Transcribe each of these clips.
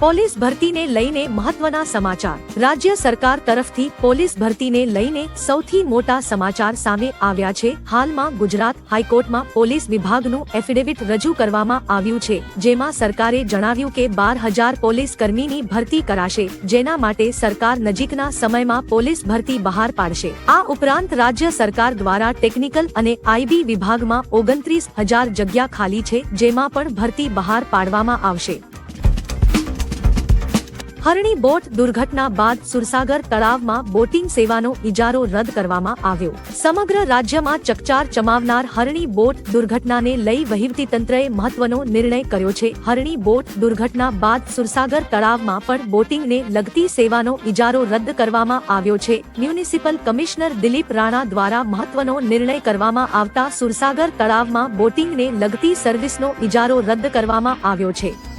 Police ભરતીને લઈને મહત્વના સમાચાર. રાજ્ય સરકાર તરફથી પોલીસ ભરતીને લઈને સૌથી મોટા સમાચાર સામે આવ્યા છે. હાલમાં ગુજરાત હાઈકોર્ટમાં પોલીસ વિભાગનું એફિડેવિટ રજૂ કરવામાં આવ્યું છે, જેમાં સરકારે જણાવ્યું કે બાર હજાર પોલીસ કર્મીની ભરતી કરાશે, જેના માટે સરકાર નજીકના સમયમાં પોલીસ ભરતી બહાર પાડશે. આ ઉપરાંત રાજ્ય સરકાર દ્વારા ટેકનિકલ અને આઈબી વિભાગમાં ઓગણત્રીસ હજાર જગ્યા ખાલી છે, જેમાં પણ ભરતી બહાર પાડવામાં આવશે. હરણી બોટ દુર્ઘટના બાદ સુરસાગર તળાવમાં બોટિંગ સેવાનો ઇજારો રદ કરવામાં આવ્યો. સમગ્ર રાજ્યમાં ચકચાર ચમાવનાર હરણી બોટ દુર્ઘટનાને લઈ વહીવટીતંત્રએ મહત્વનો નિર્ણય કર્યો છે. હરણી બોટ દુર્ઘટના બાદ સુરસાગર તળાવમાં પણ બોટિંગને લગતી સેવાનો ઇજારો રદ કરવામાં આવ્યો છે. મ્યુનિસિપલ કમિશનર દિલીપ રાણા દ્વારા મહત્વનો નિર્ણય કરવામાં આવતા સુરસાગર તળાવમાં બોટિંગને લગતી સર્વિસનો ઇજારો રદ કરવામાં આવ્યો છે.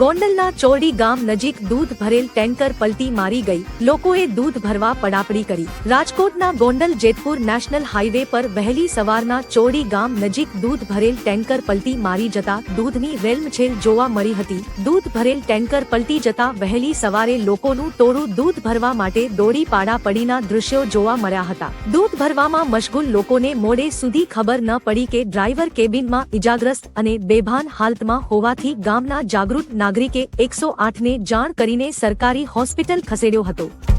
ગોંડલના ચોરડી ગામ નજીક દૂધ ભરેલ ટેન્કર પલટી મારી ગઈ. લોકોએ દૂધ ભરવા પડાપડી કરી. રાજકોટના ગોંડલ જેતપુર નેશનલ હાઈવે પર વહેલી સવારના ચોરડી ગામ નજીક દૂધ ભરેલ ટેન્કર પલટી મારી જતા દૂધની રેલમછેલ જોવા મળી હતી. દૂધ ભરેલ ટેન્કર પલટી જતા વહેલી સવારે લોકોનું ટોળું દૂધ ભરવા માટે દોડી પાડા પડીના દૃશ્યો જોવા મળ્યા હતા. દૂધ ભરવામાં મશગુલ લોકોને મોડે સુધી ખબર ન પડી કે ડ્રાઈવર કેબિનમાં ઇજાગ્રસ્ત અને બેભાન હાલતમાં હોવાથી ગામના જાગૃત નાગરિકે એકસો આઠને જાણ કરીને સરકારી હોસ્પિટલ ખસેડ્યો હતો.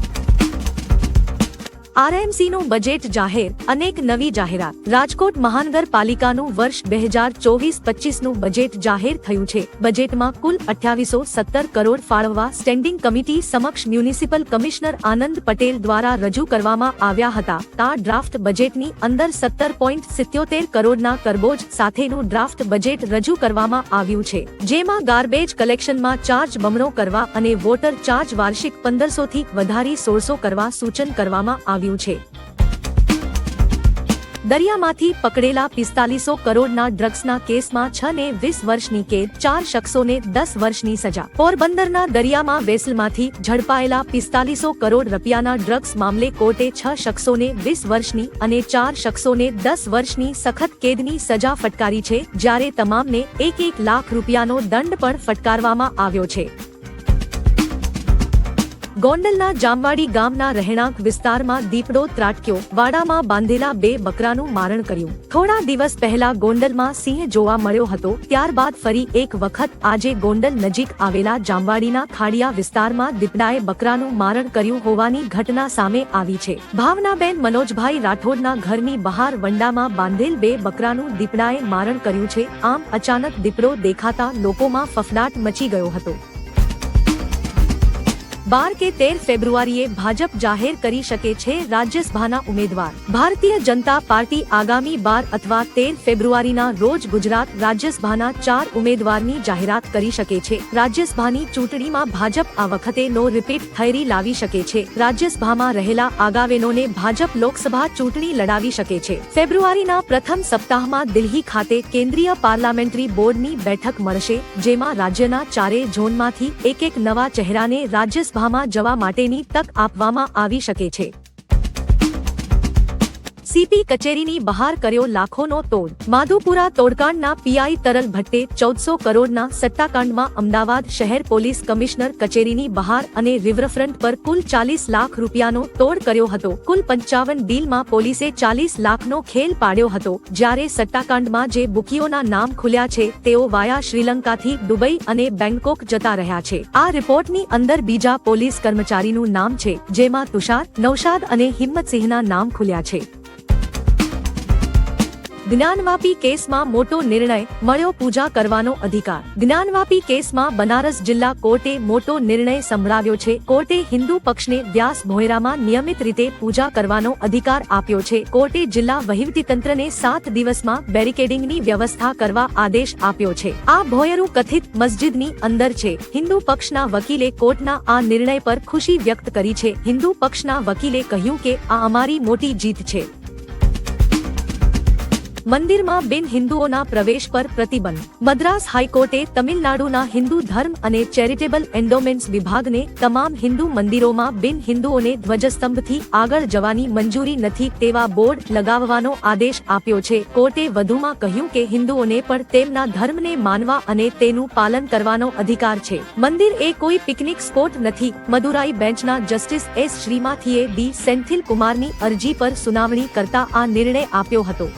આરએમસીનું બજેટ જાહેર, અનેક નવી જાહેરાત. રાજકોટ મહાનગરપાલિકાનું વર્ષ બે હજાર ચોવીસ પચીસનું બજેટ જાહેર થયું છે. બજેટમાં કુલ અઠ્યાવીસો સત્તર કરોડ ફાળવવા સ્ટેન્ડિંગ કમિટી સમક્ષ મ્યુનિસિપલ કમિશનર આનંદ પટેલ દ્વારા રજૂ કરવામાં આવ્યા હતા. આ ડ્રાફ્ટ બજેટની અંદર સત્તર પોઈન્ટ સિત્યોતેર કરોડના કરબોજ સાથેનું ડ્રાફ્ટ બજેટ રજૂ કરવામાં આવ્યું છે. જેમાં ગાર્બેજ કલેક્શનમાં ચાર્જ બમણો કરવા અને વોટર ચાર્જ વાર્ષિક પંદરસો થી વધારી સોળસો કરવા સૂચન કરવામાં આવ્યું છે. દરિયામાંથી પકડેલા પિસ્તાલીસો કરોડના ડ્રગ્સના કેસમાં છ ને વીસ વર્ષની કેદ, ચાર શખ્સોને દસ વર્ષની સજા. પોરબંદરના દરિયામાં વેસલમાંથી ઝડપાયેલા પિસ્તાલીસો કરોડ રૂપિયાના ડ્રગ્સ મામલે કોર્ટે છ શખ્સોને વીસ વર્ષની અને ચાર શખ્સોને દસ વર્ષની સખત કેદની સજા ફટકારી છે, જ્યારે તમામને એક એક લાખ રૂપિયાનો દંડ પણ ફટકારવામાં આવ્યો છે. ગોંડલના જામવાડી ગામના રહેણાંક વિસ્તારમાં દીપડો ત્રાટક્યો. વાડામાં બાંધેલા બે બકરાનું મારણ કર્યું. થોડા દિવસ પહેલા ગોંડલમાં સિંહ જોવા મળ્યો હતો. ત્યારબાદ ફરી એક વખત આજે ગોંડલ નજીક આવેલા જામવાડીના ખાડિયા વિસ્તારમાં દીપડાએ બકરાનું મારણ કર્યું હોવાની ઘટના સામે આવી છે. ભાવનાબેન મનોજભાઈ રાઠોડના ઘરની બહાર વંડામાં બાંધેલ બે બકરાનું દીપડાએ મારણ કર્યું છે. આમ અચાનક દીપડો દેખાતા લોકોમાં ફફડાટ મચી ગયો હતો. બાર કે તેર ફેબ્રુઆરીએ ભાજપ જાહેર કરી શકે છે રાજ્યસભાના ઉમેદવાર. ભારતીય જનતા પાર્ટી આગામી બાર અથવા તેર ફેબ્રુઆરીના રોજ ગુજરાત રાજ્યસભાના ચાર ઉમેદવારની જાહેરાત કરી શકે છે. રાજ્યસભાની ચૂંટણીમાં ભાજપ આ વખતે નો રિપીટ થયરી લાવી શકે છે. રાજ્યસભામાં રહેલા આગાવેનોને ભાજપ લોકસભા ચૂંટણી લડાવી શકે છે. ફેબ્રુઆરીના પ્રથમ સપ્તાહમાં દિલ્હી ખાતે કેન્દ્રીય પાર્લામેન્ટરી બોર્ડની બેઠક મળશે, જેમાં રાજ્યના ચારે ઝોનમાંથી એક એક નવા ચહેરાને રાજ્યસભા સભામાં જવા માટેની તક આપવામાં આવી શકે છે. સીપી કચેરીની બહાર કર્યો લાખોનો તોડ. માધુપુરા તોડકાંડના પીઆઈ તરલ ભટ્ટે ચૌદસો કરોડના સટ્ટાકાંડમાં અમદાવાદ શહેર પોલીસ કમિશનર કચેરીની બહાર અને રિવરફ્રન્ટ પર કુલ ચાલીસ લાખ રૂપિયાનો તોડ કર્યો હતો. કુલ પંચાવન ડીલમાં પોલીસે ચાલીસ લાખનો ખેલ પાડ્યો હતો. જ્યારે સટ્ટાકાંડમાં જે બુકીઓના નામ ખુલ્યા છે, તેઓ વાયા શ્રીલંકાથી દુબઈ અને બેંગકોક જતા રહ્યા છે. આ રિપોર્ટની અંદર બીજા પોલીસ કર્મચારીનું નામ છે, જેમાં તુષાર, નૌશાદ અને હિંમતસિંહના નામ ખુલ્યા છે. જ્ઞાનવાપી કેસમાં મોટો નિર્ણય, મળ્યો પૂજા કરવાનો અધિકાર. જ્ઞાનવાપી કેસમાં બનારસ જિલ્લા કોર્ટે મોટો નિર્ણય સંભળાવ્યો છે. કોર્ટે હિન્દુ પક્ષને વ્યાસ ભોયરામાં નિયમિત રીતે પૂજા કરવાનો અધિકાર આપ્યો છે. કોર્ટે જિલ્લા વહીવટીતંત્રને સાત દિવસમાં બેરિકેડિંગની વ્યવસ્થા કરવા આદેશ આપ્યો છે. આ ભોયરું કથિત મસ્જિદની અંદર છે. હિન્દુ પક્ષના વકીલે કોર્ટના આ નિર્ણય પર ખુશી વ્યક્ત કરી છે. હિન્દુ પક્ષના વકીલે કહ્યું કે આ અમારી મોટી જીત છે. મંદિરમાં બિન હિન્દુઓના પ્રવેશ પર પ્રતિબંધ. મદ્રાસ હાઈકોર્ટે તમિલનાડુના હિન્દુ ધર્મ અને ચેરિટેબલ એન્ડોમેન્ટ્સ વિભાગને તમામ હિન્દુ મંદિરોમાં બિન હિન્દુઓને ધ્વજસ્તંભથી આગળ જવાની મંજૂરી નથી તેવા બોર્ડ લગાવવાનો આદેશ આપ્યો છે. કોર્ટે વધુમાં કહ્યું કે હિન્દુઓને પણ તેમના ધર્મને માનવા અને તેનું પાલન કરવાનો અધિકાર છે. મંદિર એ કોઈ પિકનિક સ્પોટ નથી. મદુરાઈ બેન્ચના જસ્ટિસ એસ શ્રીમાથીએ ડી. સેન્થિલ કુમારની અરજી પર સુનાવણી કરતા આ નિર્ણય આપ્યો હતો.